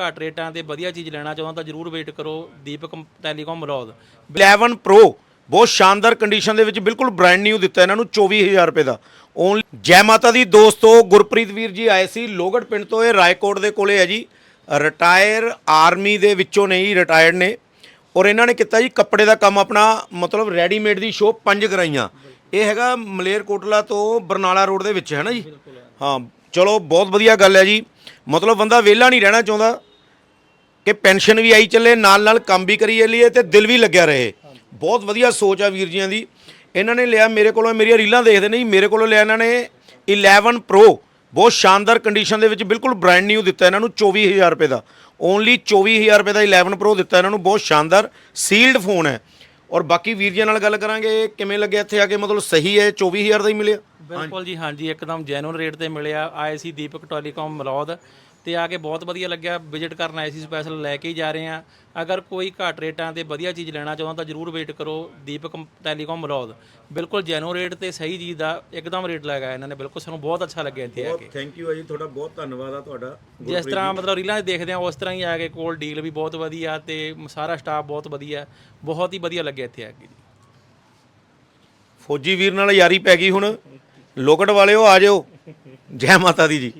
ਘੱਟ ਰੇਟਾਂ ਤੇ ਵਧੀਆ ਚੀਜ਼ ਲੈਣਾ ਚਾਹੁੰਦਾ ਤਾਂ ਜਰੂਰ ਵੇਟ ਕਰੋ ਦੀਪਕ ਟੈਲੀਕਾਮ ਮਲੌਦ 11 Pro, ਬਹੁਤ ਸ਼ਾਨਦਾਰ ਕੰਡੀਸ਼ਨ ਦੇ ਵਿੱਚ ਬਿਲਕੁਲ ਬ੍ਰਾਂਡ ਨਿਊ ਦਿੱਤਾ ਇਹਨਾਂ ਨੂੰ 24000 ਰੁਪਏ ਦਾ। ਓਨਲੀ ਜੈ ਮਾਤਾ ਦੀ ਦੋਸਤੋ ਗੁਰਪ੍ਰੀਤ ਵੀਰ ਜੀ ਆਏ ਸੀ ਲੋਗੜ ਪਿੰਡ ਤੋਂ, ਇਹ ਰਾਏਕੋਟ ਦੇ ਕੋਲੇ ਹੈ ਜੀ। ਰਿਟਾਇਰ ਆਰਮੀ ਦੇ ਵਿੱਚੋਂ ਨੇ ਨਹੀਂ ਰਿਟਾਇਰਡ ਨੇ। ਔਰ ਇਹਨਾਂ ਨੇ ਕੀਤਾ ਜੀ ਕੱਪੜੇ ਦਾ ਕੰਮ ਆਪਣਾ, ਮਤਲਬ ਰੈਡੀਮੇਡ ਦੀ ਸ਼ੋਪ ਪੰਜ ਕਰਾਈਆਂ। ਇਹ ਹੈਗਾ ਮਲੇਰਕੋਟਲਾ ਤੋਂ ਬਰਨਾਲਾ ਰੋਡ ਦੇ ਵਿੱਚ ਹੈ ਨਾ ਜੀ? ਹਾਂ, ਚਲੋ ਬਹੁਤ ਵਧੀਆ ਗੱਲ ਹੈ ਜੀ। ਮਤਲਬ ਬੰਦਾ ਵਿਹਲਾ ਨਹੀਂ ਰਹਿਣਾ ਚਾਹੁੰਦਾ। ਕਿ ਪੈਨਸ਼ਨ ਵੀ ਆਈ ਚੱਲੇ, ਨਾਲ ਨਾਲ ਕੰਮ ਵੀ ਕਰੀ ਚੱਲੀਏ ਤੇ ਦਿਲ ਵੀ ਲੱਗਿਆ ਰਹੇ। ਬਹੁਤ ਵਧੀਆ ਸੋਚ ਆ ਵੀਰ ਜੀਆਂ ਦੀ। ਇਹਨਾਂ ਨੇ ਲਿਆ ਮੇਰੇ ਕੋਲੋਂ, ਮੇਰੀਆਂ ਰੀਲਾਂ ਦੇਖਦੇ ਨੇ ਜੀ, ਮੇਰੇ ਕੋਲੋਂ ਲਿਆ ਇਹਨਾਂ ਨੇ 11 ਪ੍ਰੋ ਬਹੁਤ ਸ਼ਾਨਦਾਰ ਕੰਡੀਸ਼ਨ ਦੇ ਵਿੱਚ ਬਿਲਕੁਲ ਬ੍ਰਾਂਡ ਨਿਊ ਦਿੱਤਾ ਇਹਨਾਂ ਨੂੰ 24000 ਰੁਪਏ ਦਾ। ਓਨਲੀ 24000 ਰੁਪਏ ਦਾ 11 ਪ੍ਰੋ ਦਿੱਤਾ ਇਹਨਾਂ ਨੂੰ, ਬਹੁਤ ਸ਼ਾਨਦਾਰ ਸੀਲਡ ਫੋਨ ਹੈ। ਔਰ ਬਾਕੀ ਵੀਰ ਜੀਆਂ ਨਾਲ ਗੱਲ ਕਰਾਂਗੇ ਕਿਵੇਂ ਲੱਗਿਆ ਇੱਥੇ ਆ ਕੇ, ਮਤਲਬ ਸਹੀ ਹੈ 24000 ਦਾ ਹੀ ਮਿਲਿਆ? ਬਿਲਕੁਲ ਜੀ, ਹਾਂਜੀ, ਇੱਕਦਮ ਜੈਨੂਨ ਰੇਟ ਤੇ ਮਿਲਿਆ। ਆਏ ਸੀ ਦੀਪਕ ਟੈਲੀਕਾਮ ਮਲੌਦ। ਤੇ ਆ ਕੇ ਬਹੁਤ ਵਧੀਆ ਲੱਗਿਆ। ਵਿਜ਼ਿਟ ਕਰਨ ਆਏ ਸੀ ਸਪੈਸ਼ਲ ਲੈ ਕੇ ਹੀ ਜਾ ਰਹੇ ਆ ਅਗਰ ਕੋਈ ਘੱਟ ਰੇਟਾਂ ਤੇ ਵਧੀਆ ਚੀਜ਼ ਲੈਣਾ ਚਾਹੁੰਦਾ ਤਾਂ ਜਰੂਰ ਵੇਟ ਕਰੋ। ਦੀਪਕ ਟੈਲੀਕਾਮ ਮਲੌਦ। ਬਿਲਕੁਲ ਜੈਨੂਨ ਰੇਟ ਤੇ ਸਹੀ ਚੀਜ਼ ਦਾ ਇੱਕਦਮ ਰੇਟ ਲਗਾਇਆ ਇਹਨਾਂ ਨੇ। ਬਿਲਕੁਲ ਸਾਨੂੰ ਬਹੁਤ ਅੱਛਾ ਲੱਗਿਆ ਇੱਥੇ ਆ ਕੇ। ਥੈਂਕ ਯੂ ਆ ਜੀ। ਤੁਹਾਡਾ ਬਹੁਤ ਧੰਨਵਾਦ ਆ ਤੁਹਾਡਾ ਜਿਸ ਤਰ੍ਹਾਂ ਮਤਲਬ ਰੀਲਾਂ 'ਚ ਦੇਖਦੇ ਆ ਉਸ ਤਰ੍ਹਾਂ ਹੀ ਆ ਕੇ ਕੋਲ ਡੀਲ ਵੀ ਬਹੁਤ ਵਧੀਆ ਤੇ ਸਾਰਾ ਸਟਾਫ ਬਹੁਤ ਵਧੀਆ। ਬਹੁਤ ਹੀ ਵਧੀਆ ਲੱਗਿਆ ਇੱਥੇ ਆ ਕੇ ਜੀ। ਫੌਜੀ ਵੀਰ ਨਾਲ ਯਾਰੀ ਪੈ ਗਈ ਹੁਣ। ਲੋਕਟ ਵਾਲਿਓ ਆ ਜਾਓ ਜੈ ਮਾਤਾ ਦੀ ਜੀ।